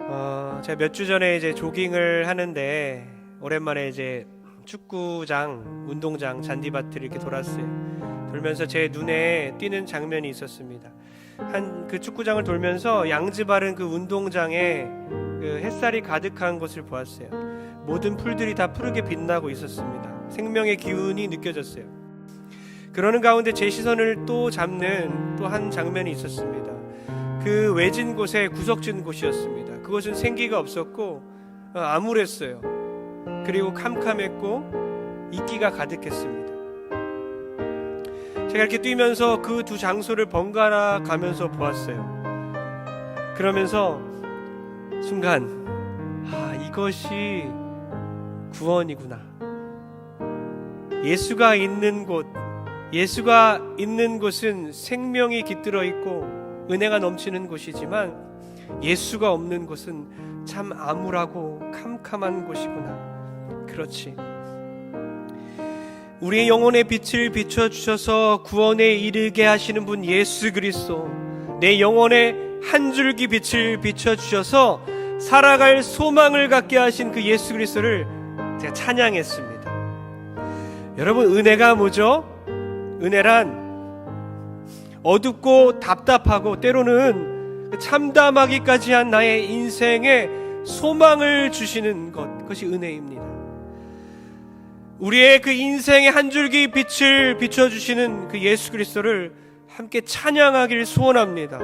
어, 제가 몇 주 전에 이제 조깅을 하는데 오랜만에 이제 축구장, 운동장, 잔디밭을 이렇게 돌았어요. 돌면서 제 눈에 띄는 장면이 있었습니다. 한 그 축구장을 돌면서 양지 바른 그 운동장에 그 햇살이 가득한 곳을 보았어요. 모든 풀들이 다 푸르게 빛나고 있었습니다. 생명의 기운이 느껴졌어요. 그러는 가운데 제 시선을 또 잡는 또 한 장면이 있었습니다. 그 외진 곳에 구석진 곳이었습니다. 그곳은 생기가 없었고 어, 암울했어요. 그리고 캄캄했고 이끼가 가득했습니다. 제가 이렇게 뛰면서 그 두 장소를 번갈아 가면서 보았어요. 그러면서 순간 아 이것이 구원이구나. 예수가 있는 곳, 예수가 있는 곳은 생명이 깃들어 있고 은혜가 넘치는 곳이지만 예수가 없는 곳은 참 암울하고 캄캄한 곳이구나. 그렇지. 우리의 영혼의 빛을 비춰 주셔서 구원에 이르게 하시는 분 예수 그리스도. 내 영혼의 한 줄기 빛을 비춰 주셔서 살아갈 소망을 갖게 하신 그 예수 그리스도를 제가 찬양했습니다. 여러분 은혜가 뭐죠? 은혜란 어둡고 답답하고 때로는 참담하기까지 한 나의 인생에 소망을 주시는 것 그것이 은혜입니다. 우리의 그 인생의 한 줄기 빛을 비춰 주시는 그 예수 그리스도를 함께 찬양하기를 소원합니다.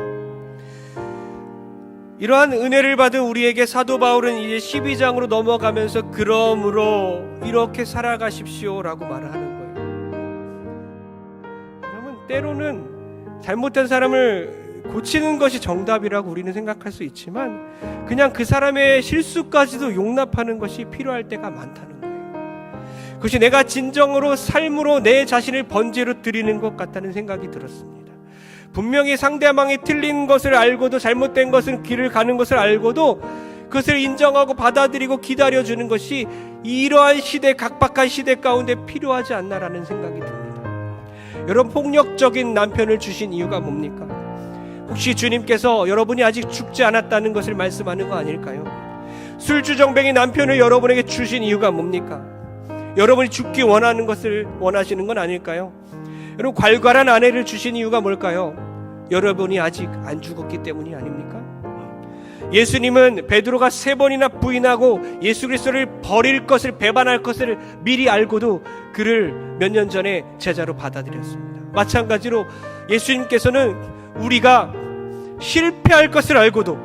이러한 은혜를 받은 우리에게 사도 바울은 이제 12장으로 넘어가면서 그러므로 이렇게 살아가십시오라고 말을 하는 거예요. 여러분 때로는 잘못된 사람을 고치는 것이 정답이라고 우리는 생각할 수 있지만 그냥 그 사람의 실수까지도 용납하는 것이 필요할 때가 많다는 거예요. 그것이 내가 진정으로 삶으로 내 자신을 번제로 드리는 것 같다는 생각이 들었습니다. 분명히 상대방이 틀린 것을 알고도 잘못된 것을 길을 가는 것을 알고도 그것을 인정하고 받아들이고 기다려주는 것이 이러한 시대 각박한 시대 가운데 필요하지 않나라는 생각이 듭니다. 여러분 폭력적인 남편을 주신 이유가 뭡니까? 혹시 주님께서 여러분이 아직 죽지 않았다는 것을 말씀하는 거 아닐까요? 술주정뱅이 남편을 여러분에게 주신 이유가 뭡니까? 여러분이 죽기 원하는 것을 원하시는 건 아닐까요? 여러분 괄괄한 아내를 주신 이유가 뭘까요? 여러분이 아직 안 죽었기 때문이 아닙니까? 예수님은 베드로가 세 번이나 부인하고 예수 그리스도를 버릴 것을 배반할 것을 미리 알고도 그를 몇 년 전에 제자로 받아들였습니다. 마찬가지로 예수님께서는 우리가 실패할 것을 알고도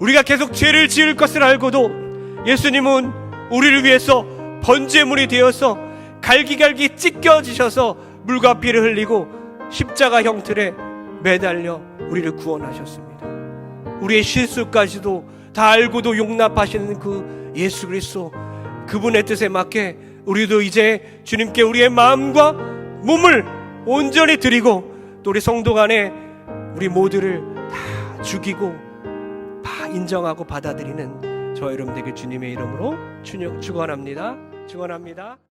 우리가 계속 죄를 지을 것을 알고도 예수님은 우리를 위해서 번제물이 되어서 갈기갈기 찢겨지셔서 물과 피를 흘리고 십자가 형틀에 매달려 우리를 구원하셨습니다. 우리의 실수까지도 다 알고도 용납하시는 그 예수 그리스도 그분의 뜻에 맞게 우리도 이제 주님께 우리의 마음과 몸을 온전히 드리고 또 우리 성도 간에 우리 모두를 다 죽이고 다 인정하고 받아들이는 저 여러분 되게 주님의 이름으로 축원합니다. 축원합니다.